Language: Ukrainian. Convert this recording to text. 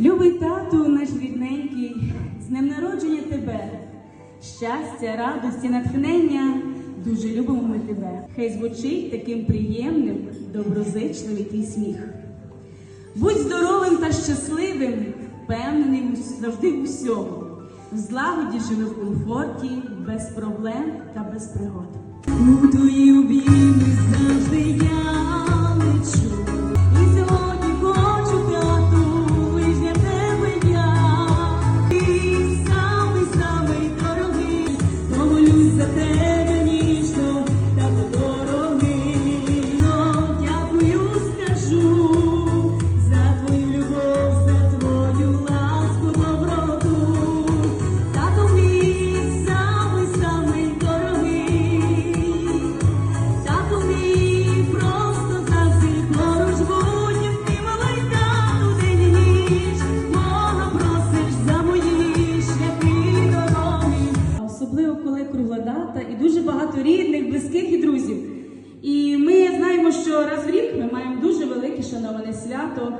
Любий тату, наш рідненький, з днем народження тебе, щастя, радості, натхнення, дуже любимо ми тебе. Хай звучить таким приємним, доброзичливий твій сміх. Будь здоровим та щасливим, впевненим завжди в усьому. В злагоді живи в комфорті, без проблем та без пригод. рідних, близьких і друзів. І ми знаємо, що раз в рік ми маємо дуже велике шановане свято.